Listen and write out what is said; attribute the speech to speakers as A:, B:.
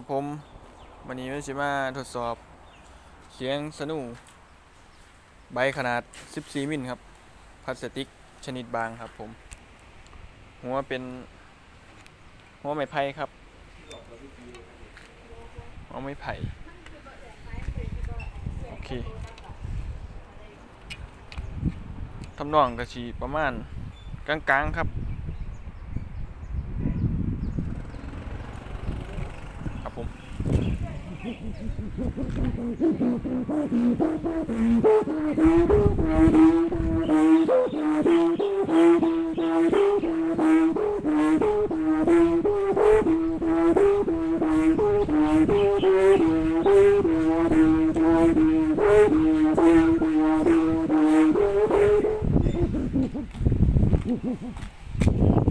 A: ครับผม วันนี้เราจะมาทดสอบเสียงสนูใบขนาด 14 มิลครับพลาสติกชนิดบางครับผม หัวเป็นหัวไม้ไผ่ครับหัวไม้ไผ่ โอเคทำนองกระชีประมาณกลางๆครับ Ha ha
B: ha.